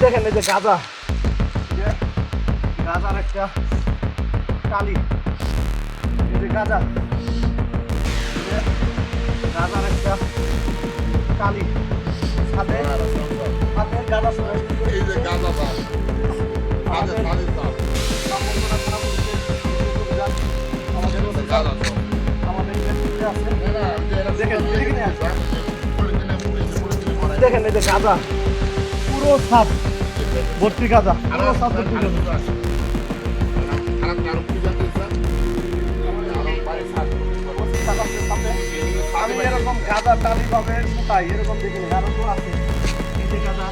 দেখেন এই যে গাঁজা। যে গাঁজার একটা কালি এই যে গাঁজা। গাঁজার একটা কালি সাথে সাথে গাঁজা এই যে চাষ আমাদের আমাদের ভরায়। দেখেন এই যে গাঁজা। পুরো সাপ। ভর্তি গাঁজা। পুরো সাপ ভর্তি গাঁজা। আমি এরকম গাঁদা টালি পাবে শুকাই এরকম দেখিনি আরও আছে। গাঁদা